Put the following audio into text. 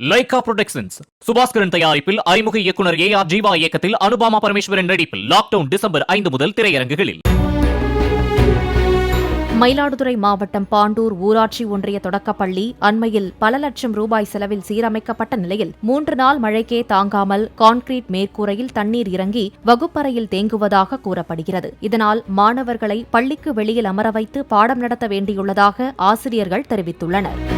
Lyca productions Subaskaran தயாரிப்பில் அறிமுக இயக்குனர் ஏ ஆர் ஜீவா இயக்கத்தில் அனுபாமா பரமேஸ்வரன் நடிப்பில் லாக்டவுன் டிசம்பர் ஐந்து முதல் திரையரங்குகளில். மயிலாடுதுறை மாவட்டம் பாண்டூர் ஊராட்சி ஒன்றிய தொடக்கப்பள்ளி அண்மையில் பல லட்சம் ரூபாய் செலவில் சீரமைக்கப்பட்ட நிலையில் மூன்று நாள் மழைக்கே தாங்காமல் கான்கிரீட் மேற்கூரையில் தண்ணீர் இறங்கி வகுப்பறையில் தேங்குவதாக கூறப்படுகிறது. இதனால் மாணவர்களை பள்ளிக்கு வெளியில் அமர வைத்து பாடம் நடத்த வேண்டியுள்ளதாக ஆசிரியர்கள் தெரிவித்துள்ளனர்.